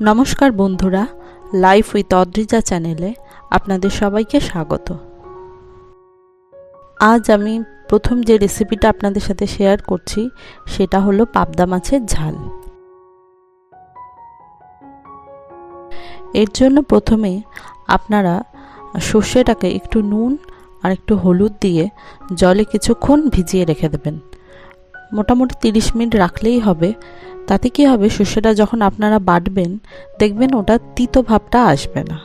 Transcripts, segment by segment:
নমস্কার বন্ধুরা life with Adrija চ্যানেলে আপনাদের সবাইকে স্বাগত। আজ আমি প্রথম যে রেসিপিটা আপনাদের সাথে শেয়ার করছি, সেটা হলো পাবদা মাছের ঝাল। এর জন্য প্রথমে আপনারা সর্ষেটাকে একটু নুন আর একটু হলুদ দিয়ে জলে কিছুক্ষণ ভিজিয়ে রেখে দেবেন। মোটামুটি তিরিশ মিনিট রাখলেই হবে। তাতে কি হবে সর্ষেটা যখন আপনারা বাটবেন, দেখবেন ওটা তিতো ভাবটা আসবে না।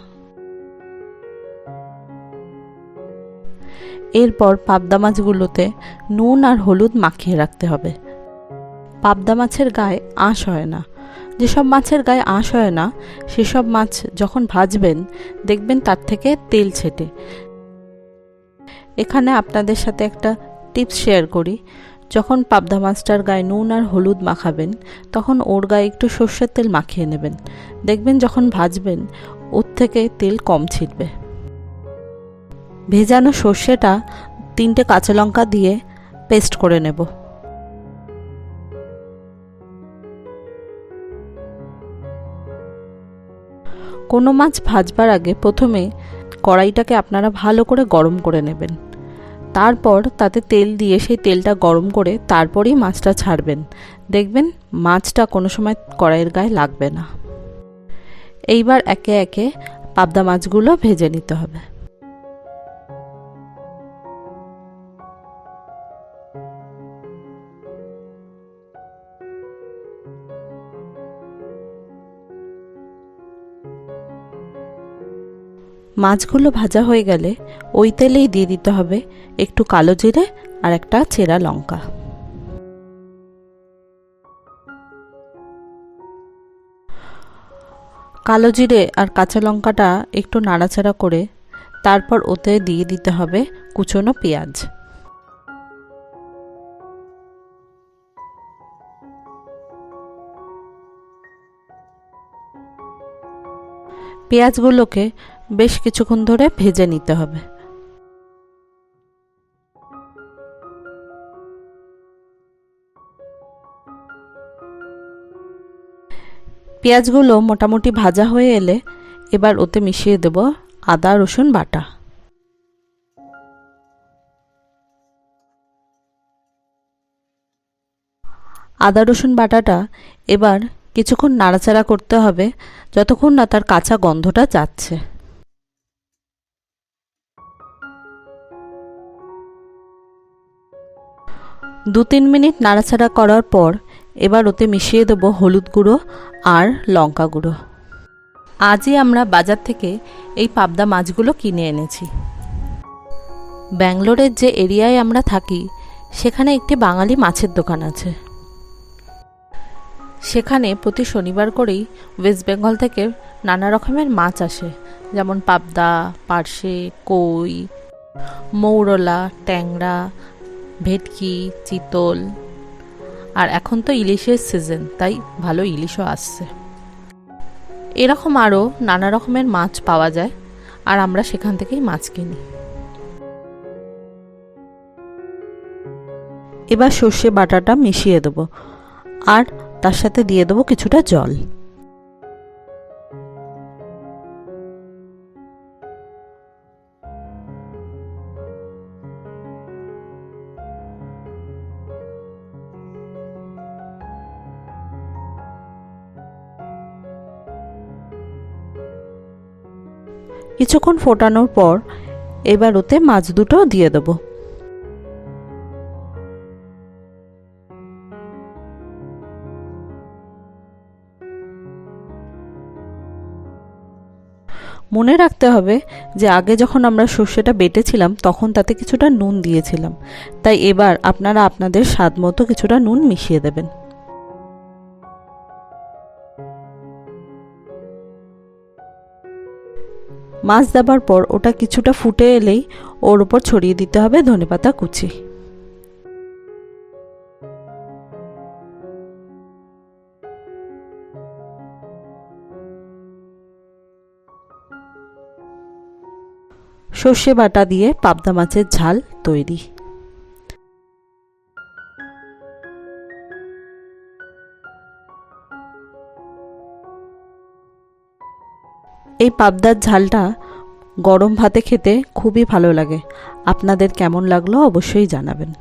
এরপর পাবদা মাছগুলোতে নুন আর হলুদ মাখিয়ে রাখতে হবে। পাবদা মাছের গায়ে আঁশ হয় না। যেসব মাছের গায়ে আঁশ হয় না, সেসব মাছ যখন ভাজবেন, দেখবেন তার থেকে তেল ছেটে। এখানে আপনাদের সাথে একটা টিপস শেয়ার করি। যখন পাবদা মাছটার গায়ে নুন আর হলুদ মাখাবেন, তখন ওর গায়ে একটু সর্ষের তেল মাখিয়ে নেবেন। দেখবেন যখন ভাজবেন, ওর থেকে তেল কম ছিটবে। ভেজানো সর্ষেটা তিনটে কাঁচা লঙ্কা দিয়ে পেস্ট করে নেব। কোনো মাছ ভাজবার আগে প্রথমে কড়াইটাকে আপনারা ভালো করে গরম করে নেবেন। তারপর তাতে তেল দিয়ে সেই তেলটা গরম করে তারপরেই মাছটা ছাড়বেন। দেখবেন মাছটা কোনো সময় কড়াইয়ের গায়ে লাগবে না। এইবার একে একে পাবদা মাছগুলো ভেজে নিতে হবে। মাছগুলো ভাজা হয়ে গেলে ওই তেলেই দিয়ে দিতে হবে একটু কালো জিরে আর একটা চেরা লঙ্কা। কালো জিরে আর কাঁচা লঙ্কাটা একটু নাড়াচাড়া করে তারপর ওতে দিয়ে দিতে হবে কুচনো পেঁয়াজ। পেঁয়াজগুলোকে বেশ কিছুক্ষণ ধরে ভেজে নিতে হবে। পেঁয়াজগুলো মোটামুটি ভাজা হয়ে এলে এবার ওতে মিশিয়ে দেব আদা, রসুন, বাটা। আদা, রসুন, বাটাটা এবার কিছুক্ষণ নাড়াচাড়া করতে হবে, যতক্ষণ না তার কাঁচা গন্ধটা যাচ্ছে। দু তিন মিনিট নাড়াচাড়া করার পর এবার ওতে মিশিয়ে দেবো হলুদ গুঁড়ো আর লঙ্কা গুঁড়ো। আজই আমরা বাজার থেকে এই পাবদা মাছগুলো কিনে এনেছি। ব্যাঙ্গালোরের যে এরিয়ায় আমরা থাকি, সেখানে একটি বাঙালি মাছের দোকান আছে। সেখানে প্রতি শনিবার করেই ওয়েস্ট বেঙ্গল থেকে নানা রকমের মাছ আসে, যেমন পাবদা, পার্শে, কই, মৌরলা, ট্যাংরা ভেটকি, চিতল, আর এখন তো ইলিশের সিজন তাই ভালো ইলিশও আসছে। এরকম আরও নানা রকমের মাছ পাওয়া যায়, আর আমরা সেখান থেকেই মাছ কিনি। এবার সর্ষে বাটাটা মিশিয়ে দেবো, আর তার সাথে দিয়ে দেবো কিছুটা জল। কিছুক্ষণ ফোটানোর পর এবার ওতে মাছ দুটো দিয়ে দেবো। মনে রাখতে হবে যে আগে যখন আমরা সর্ষেটা বেটেছিলাম, তখন তাতে কিছুটা নুন দিয়েছিলাম। তাই এবার আপনারা আপনাদের স্বাদ মতো কিছুটা নুন মিশিয়ে দেবেন। মাছ দেবার পর ওটা কিছুটা ফুটে এলেই ওর উপর ছড়িয়ে দিতে হবে ধনেপাতা কুচি। সর্ষে বাটা দিয়ে পাবদা মাছের ঝাল তৈরি। এই পাবদার ঝালটা গরম ভাতে খেতে খুবই ভালো লাগে। আপনাদের কেমন লাগল অবশ্যই জানাবেন।